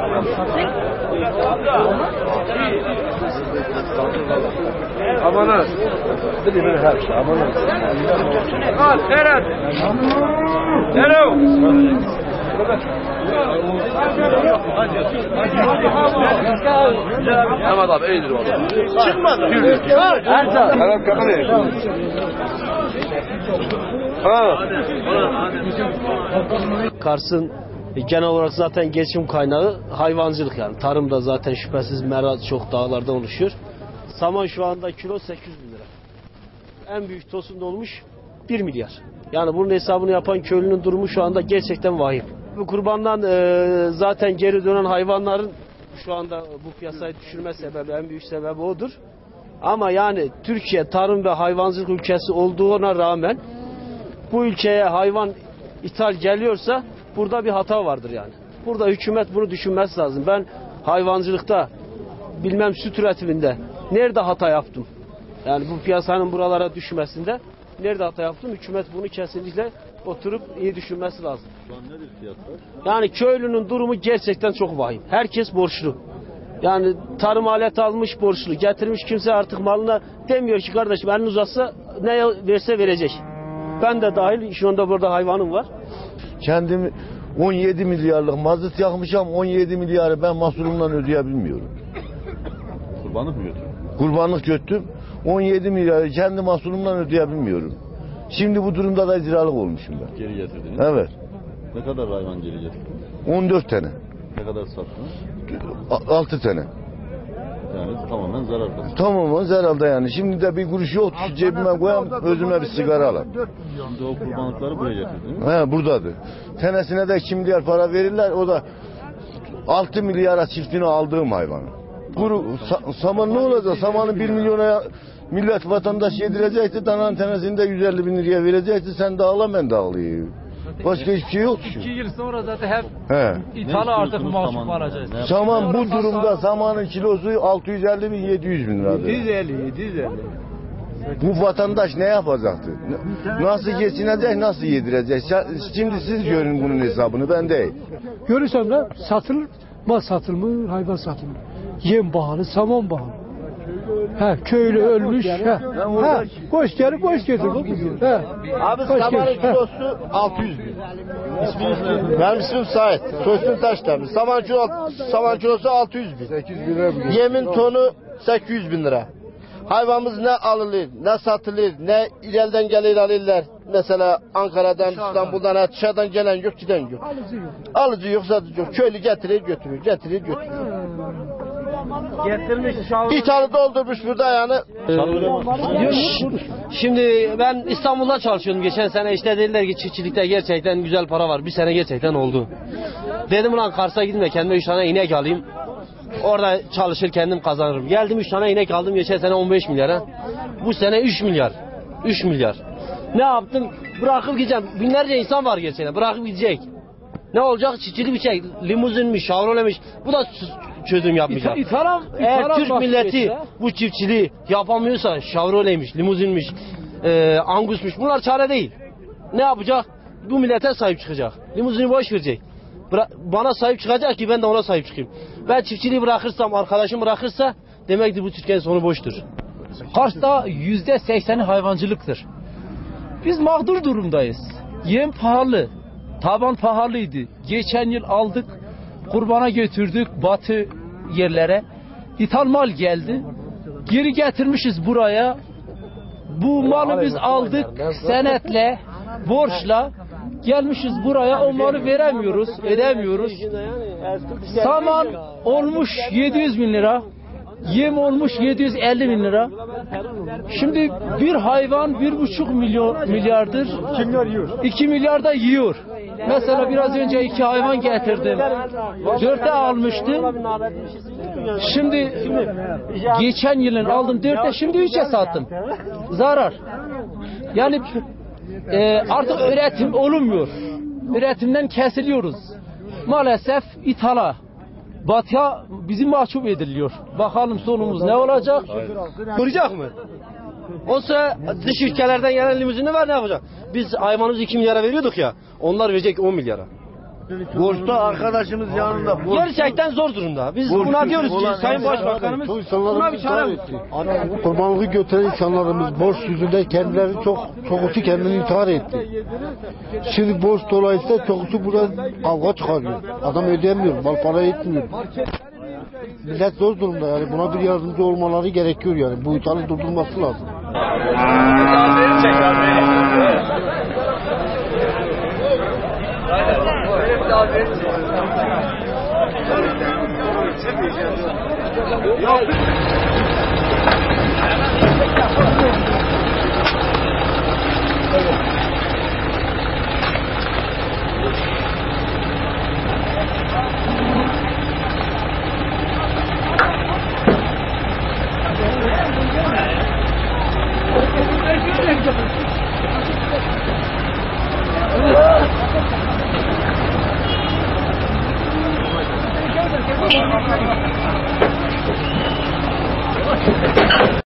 Amanın. Bili bili her şey. Amanın. Al Ferhat. Hello. Ahmet abi iyidir valla. Çıkmadı. Ferhat kapanıyor. Ha. Kars'ın e, genel olarak zaten geçim kaynağı hayvancılık yani. Tarım da zaten şüphesiz meral çok dağlardan oluşuyor. Saman şu anda kilo 800 bin lira. En büyük tosun olmuş 1 milyar. Yani bunun hesabını yapan köylünün durumu şu anda gerçekten vahim. Bu kurbandan e, zaten geri dönen hayvanların şu anda bu piyasayı düşürme sebebi en büyük sebebi odur. Ama yani Türkiye tarım ve hayvancılık ülkesi olduğuna rağmen bu ülkeye hayvan ithal geliyorsa burada bir hata vardır yani. Burada hükümet bunu düşünmesi lazım. Ben hayvancılıkta bilmem süt üretiminde nerede hata yaptım? Yani bu piyasanın buralara düşmesinde nerede hata yaptım? Hükümet bunu kesinlikle oturup iyi düşünmesi lazım. Yani köylünün durumu gerçekten çok vahim. Herkes borçlu. Yani tarım aleti almış borçlu. Getirmiş kimse artık malına demiyor ki kardeşim elini uzatsa ne verse verecek. Ben de dahil şu anda burada hayvanım var. Kendim 17 milyarlık mazot yakmışam 17 milyarı ben mahsulümden ödeyebilmiyorum. Kurbanlık mı götürdün? Kurbanlık göttüm 17 milyarı kendi mahsulümden ödeyebilmiyorum. Şimdi bu durumda da icralık olmuşum ben. Geri getirdiniz. Evet Ne kadar hayvan geri getirdiniz? 14 tane Ne kadar sattınız? 6 tane. Yani tamamen zarar kazandınız. Tamam herhalde yani. Şimdi de bir kuruş yok şu cebime koyayım özüme bir sigara alayım. Şimdi o kurbanlıkları buraya getirdiniz. He buradadır. Tenesine de 2 milyar para verirler. O da 6 milyara çiftini aldığım hayvanı. Kuru, sa- saman ne olacak? Samanı 1 milyona millet vatandaş yedirecekti. Dananın tenesini de 150 bin liraya verecekti. Sen de ağla ben de ağlayayım. Başka hiçbir şey yok İki ki. yıl sonra zaten hep He. ithal artık saman? alacağız. Saman bu durumda samanın kilosu 650 bin 700 bin liradır. 750, 750. Bu vatandaş ne yapacaktı? Nasıl geçinecek, nasıl yedirecek? Şimdi siz görün bunun hesabını, ben değil. Görürsem de satılır, mal satılmır, hayvan satılmır. Yem pahalı, saman pahalı. He, köylü ölmüş. He, he, koş geri koş getir. He, Abi samanın kilosu 600 bin. Benim ismim Sait. Tosun Taşdemir. Saman, kilo, saman kilosu 600 bin. 800 bin lira Yemin tonu 800 bin lira. Hayvanımız ne alınır, ne satılır, ne ileriden gelir alırlar. Mesela Ankara'dan, İstanbul'dan, ha, dışarıdan gelen yok, giden yok. Alıcı yok, satıcı yok. Köylü getirir, götürür, getirir, götürür. Getirmiş şavru. İthalı doldurmuş burada yani. Şimdi ben İstanbul'da çalışıyordum geçen sene işte dediler ki çiftçilikte gerçekten güzel para var. Bir sene gerçekten oldu. Dedim ulan Kars'a gideyim de kendime 3 tane inek alayım. Orada çalışır kendim kazanırım. Geldim 3 tane inek aldım geçen sene 15 milyara. Bu sene 3 milyar. 3 milyar. Ne yaptım? Bırakıp gideceğim. Binlerce insan var geçen sene. Bırakıp gidecek. Ne olacak? Çiftçilik bir şey. Limuzinmiş, şavrolemiş. Bu da çözüm yapmayacak. İthal, Eğer ithal Türk milleti etse- bu çiftçiliği yapamıyorsa Chevrolet'miş, limuzinmiş, e, Angus'muş bunlar çare değil. Ne yapacak? Bu millete sahip çıkacak. Limuzini boş verecek. Bıra- bana sahip çıkacak ki ben de ona sahip çıkayım. Ben çiftçiliği bırakırsam, arkadaşım bırakırsa demek ki bu Türkiye'nin sonu boştur. Kars'ta yüzde sekseni hayvancılıktır. Biz mağdur durumdayız. Yem pahalı. Taban pahalıydı. Geçen yıl aldık. Kurbana götürdük batı yerlere. İthal mal geldi. Geri getirmişiz buraya. Bu malı biz aldık senetle, borçla. Gelmişiz buraya o malı veremiyoruz, edemiyoruz. Saman olmuş 700 bin lira. Yem olmuş 750 bin lira. Şimdi bir hayvan bir buçuk milyon milyardır. 2 milyar yiyor. 2 milyar da yiyor. Mesela biraz önce iki hayvan getirdim. Dörtte almıştım. Şimdi geçen yılın aldım dörtte şimdi üçe sattım. Zarar. Yani e, artık üretim olunmuyor. üretimden kesiliyoruz. Maalesef ithala, batıya bizi mahcup ediliyor. Bakalım sonumuz ne olacak? Kuracak mı? Olsa dış ülkelerden gelen limuzini var ne yapacak? Biz hayvanımızı 2 milyara veriyorduk ya. Onlar verecek 10 milyara. Borçta arkadaşımız yanında. Borç, Gerçekten zor durumda. Biz buna diyoruz ki Sayın Başbakanımız buna bir çare. Kurbanlığı götüren insanlarımız borç yüzünden kendileri çok çokusu kendini intihar etti. Şimdi borç dolayısıyla çokusu burada kavga çıkarıyor. Adam ödeyemiyor, mal para etmiyor. Millet zor durumda yani buna bir yardımcı olmaları gerekiyor yani. Bu ithalı durdurması lazım. Thank you.